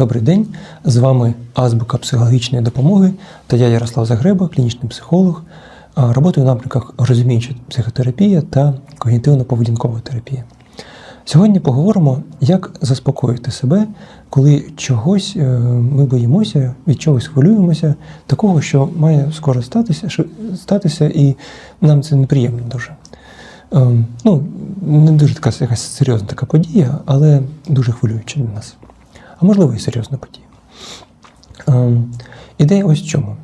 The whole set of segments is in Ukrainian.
Добрий день, з вами Азбука психологічної допомоги та я Ярослав Загреба, клінічний психолог. А, Роботаю в напрямках розуміюча психотерапія та когнітивно-поведінкова терапія. Сьогодні поговоримо, як заспокоїти себе, коли чогось е, ми боїмося, від чогось хвилюємося, такого, що має скоро статися, статися, і нам це неприємно дуже. Ем, Ну, не дуже така якась серйозна така подія, але дуже хвилююча для нас. А можливо, і серйозна подія. Ем, Ідея ось в чому.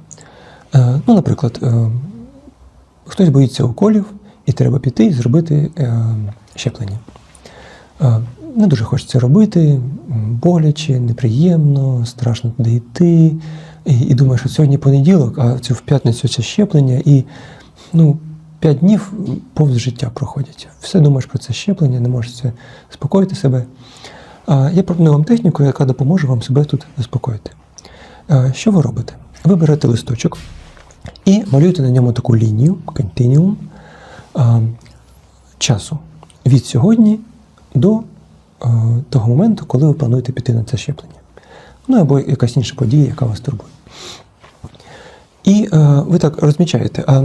Е, Ну, наприклад, е, хтось боїться уколів, і треба піти і зробити е, щеплення. Не дуже хочеться робити, боляче, неприємно, страшно туди йти. І, і думаєш, що сьогодні понеділок, а цю в п'ятницю це щеплення, і ну, п'ять днів повз життя проходять. Все думаєш про це щеплення, не можеш це спокоїти себе. Я пропоную вам техніку, яка допоможе вам себе тут заспокоїти. Що ви робите? Ви берете листочок і малюєте на ньому таку лінію, континіум часу від сьогодні до того моменту, коли ви плануєте піти на це щеплення. Ну або якась інша подія, яка вас турбує. І ви так розмічаєте, а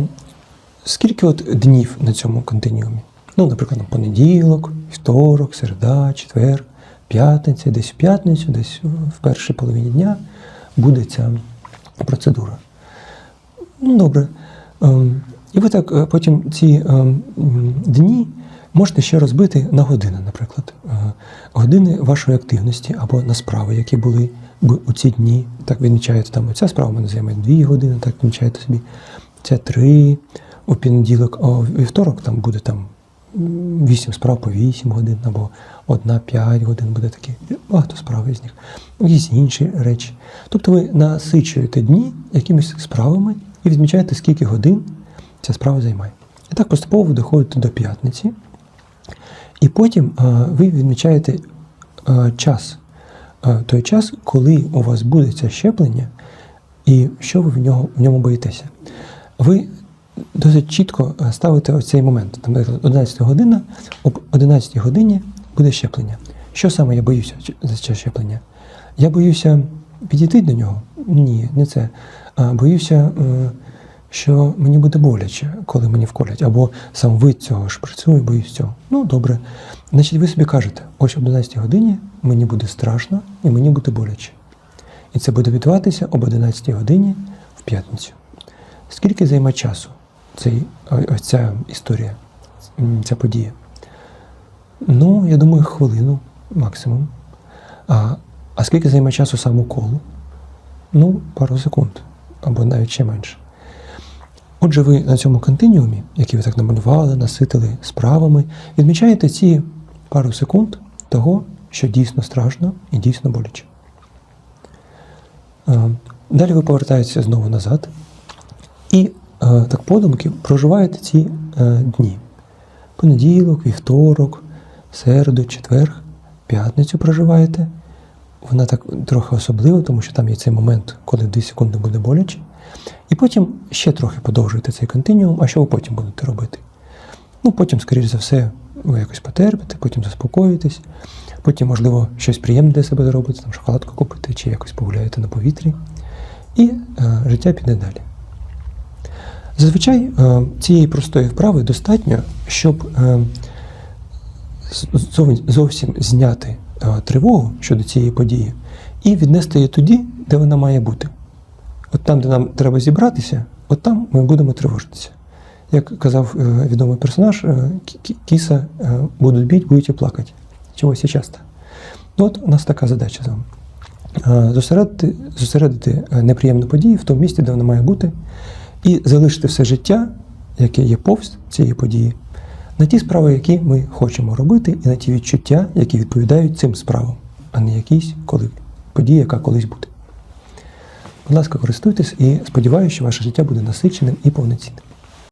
скільки от днів на цьому континіумі? Ну, наприклад, на понеділок, вівторок, середа, четвер, п'ятниця, десь в п'ятницю, десь в першій половині дня буде ця процедура. Ну, добре. Ем, І ви так е, потім ці ем, дні можете ще розбити на години, наприклад. Е, Години вашої активності або на справи, які були у ці дні. Так відмічаєте, там ця справа мене займає дві години, так відмічаєте собі. Це три у понеділок, а у вівторок там буде там м, вісім справ по вісім годин, або одна п'ять годин буде такі. Багато справ із них. Якісь інші речі. Тобто ви насичуєте дні якимись справами і відмічаєте, скільки годин ця справа займає. І так поступово ви доходите до п'ятниці, і потім а, ви відмічаєте а, час, а, той час, коли у вас буде це щеплення, і що ви в, нього, в ньому боїтеся. Ви досить чітко а, ставите ось цей момент. Наприклад, 11 година, об 11 годині буде щеплення. Що саме я боюся за це щеплення? Я боюся підійти до нього? Ні, не це. А, боюся, е, що мені буде боляче, коли мені вколять, або сам вид цього шприцю і боюсь цього. Ну, добре. Значить, ви собі кажете, ось об 11 годині мені буде страшно і мені буде боляче. І це буде відбуватися об 11 годині в п'ятницю. Скільки займе часу цей, ось ця історія, ця подія? Ну, я думаю, хвилину максимум. А, а скільки займе часу сам укол? Ну, пару секунд, або навіть ще менше. Отже, ви на цьому континіумі, який ви так намалювали, наситили справами, відмічаєте ці пару секунд того, що дійсно страшно і дійсно боляче. Далі ви повертаєтеся знову назад так подумки проживаєте ці е, дні. Понеділок, вівторок, середу, четвер, п'ятницю проживаєте. Вона так трохи особлива, тому що там є цей момент, коли 2 секунди буде боляче. І потім ще трохи подовжуєте цей континіум, а що ви потім будете робити? Ну, потім, скоріш за все, ви якось потерпите, потім заспокоїтесь, потім, можливо, щось приємне для себе зробите, там шоколадку купите чи якось погуляєте на повітрі, і е, життя піде далі. Зазвичай е, цієї простої вправи достатньо, щоб е, зовсім зняти е, тривогу щодо цієї події і віднести її туди, де вона має бути. От там, де нам треба зібратися, от там ми будемо тривожитися. Як казав відомий персонаж, кі- кі- кіса будуть бити, будете плакати. Чогось і часто. Ну, от у нас така задача з вами. Зосередити, зосередити неприємну подію в тому місці, де вона має бути, і залишити все життя, яке є повз цієї події, на ті справи, які ми хочемо робити, і на ті відчуття, які відповідають цим справам, а не якісь коли, події, яка колись буде. Будь ласка, користуйтесь і сподіваюся, що ваше життя буде насиченим і повноцінним.